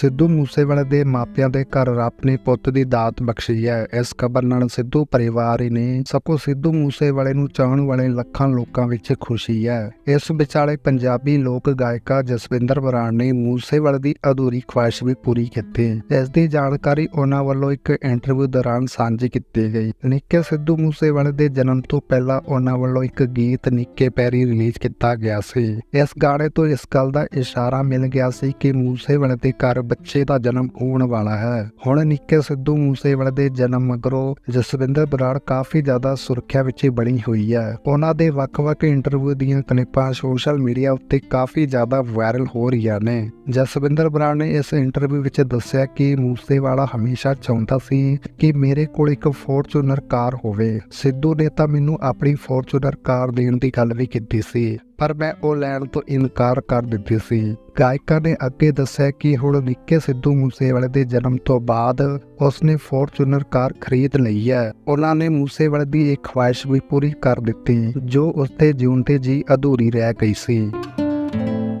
ਸਿੱਧੂ ਮੂਸੇਵਾਲੇ ਦੇ ਮਾਪਿਆਂ ਦੇ ਘਰ ਰੱਬ ਨੇ ਪੁੱਤ ਦੀ ਦਾਤ ਬਖਸ਼ੀ ਹੈ। ਇਸ ਖਬਰ ਨਾਲ ਸਿੱਧੂ ਪਰਿਵਾਰ ਨੇ ਸਗੋਂ ਸਿੱਧੂ ਮੂਸੇਵਾਲੇ ਨੂੰ ਚਾਹਣ ਵਾਲੇ ਲੱਖਾਂ ਲੋਕਾਂ ਵਿੱਚ ਖੁਸ਼ੀ ਹੈ। ਇਸ ਵਿਚਾਲੇ ਪੰਜਾਬੀ ਲੋਕ ਗਾਇਕਾ ਜਸਵਿੰਦਰ ਬਰਾੜ ਨੇ ਮੂਸੇਵਾਲੇ ਦੀ ਅਧੂਰੀ ਖੁਆਇਸ਼ ਵੀ ਪੂਰੀ ਕੀਤੀ। ਇਸ ਦੀ ਜਾਣਕਾਰੀ ਉਹਨਾਂ ਵੱਲੋਂ ਇੱਕ ਇੰਟਰਵਿਊ ਦੌਰਾਨ ਸਾਂਝੀ ਕੀਤੀ ਗਈ। ਨਿੱਕੇ ਸਿੱਧੂ ਮੂਸੇਵਾਲੇ ਦੇ ਜਨਮ ਤੋਂ ਪਹਿਲਾਂ ਉਹਨਾਂ ਵੱਲੋਂ ਇੱਕ ਗੀਤ ਨਿੱਕੇ ਪੈਰੀ ਰਿਲੀਜ਼ ਕੀਤਾ ਗਿਆ ਸੀ। ਇਸ ਗਾਣੇ ਤੋਂ ਇਸ ਗੱਲ ਦਾ ਇਸ਼ਾਰਾ ਮਿਲ ਗਿਆ ਸੀ ਕਿ ਮੂਸੇਵਾਲੇ ਦੇ ਘਰ ਬੱਚੇ ਦਾ ਜਨਮ ਹੋਣ ਵਾਲਾ ਹੈ। ਹੁਣ ਨਿੱਕੇ ਸਿੱਧੂ ਮੂਸੇਵਾਲੇ ਦੇ ਜਨਮ ਮਗਰੋਂ ਜਸਵਿੰਦਰ ਬਰਾੜ ਕਾਫੀ ਜ਼ਿਆਦਾ ਸੁਰੱਖਿਆ ਵਿੱਚ ਬਣੀ ਹੋਈ ਹੈ। ਉਹਨਾਂ ਦੇ ਵੱਖ-ਵੱਖ ਇੰਟਰਵਿਊ ਦੀਆਂ ਕਲਿੱਪਾਂ ਸੋਸ਼ਲ ਮੀਡੀਆ ਉੱਤੇ ਕਾਫੀ ਜ਼ਿਆਦਾ ਵਾਇਰਲ ਹੋ ਰਹੀਆਂ ਨੇ। ਜਸਵਿੰਦਰ ਬਰਾੜ ਨੇ ਇਸ ਇੰਟਰਵਿਊ ਵਿੱਚ ਦੱਸਿਆ ਕਿ ਮੂਸੇਵਾਲਾ ਹਮੇਸ਼ਾ ਚਾਹੁੰਦਾ ਸੀ ਕਿ ਮੇਰੇ ਕੋਲ ਇੱਕ ਫੋਰਚੂਨਰ ਕਾਰ ਹੋਵੇ। ਸਿੱਧੂ ਨੇ ਤਾਂ ਮੈਨੂੰ ਆਪਣੀ ਫੋਰਚੂਨਰ ਕਾਰ ਦੇਣ ਦੀ ਗੱਲ ਵੀ ਕੀਤੀ ਸੀ। ਪਰ ਮੈਂ ਉਹ ਲੈਣ ਤੋਂ ਇਨਕਾਰ ਕਰ ਦਿੱਤੀ ਸੀ। ਗਾਇਕਾ ਨੇ ਅੱਗੇ ਦੱਸਿਆ ਕਿ ਹੁਣ ਨਿੱਕੇ ਸਿੱਧੂ ਮੂਸੇਵਾਲੇ ਦੇ ਜਨਮ ਤੋਂ ਬਾਅਦ ਉਸਨੇ ਫੋਰਚੂਨਰ ਕਾਰ ਖਰੀਦ ਲਈ ਹੈ। ਉਹਨਾਂ ਨੇ ਮੂਸੇਵਾਲੇ ਦੀ ਇੱਕ ਖੁਆਇਸ਼ ਵੀ ਪੂਰੀ ਕਰ ਦਿੱਤੀ, ਜੋ ਉਸਦੇ ਜਿਉਂਦੇ ਤੇ ਜੀ ਅਧੂਰੀ ਰਹਿ ਗਈ ਸੀ।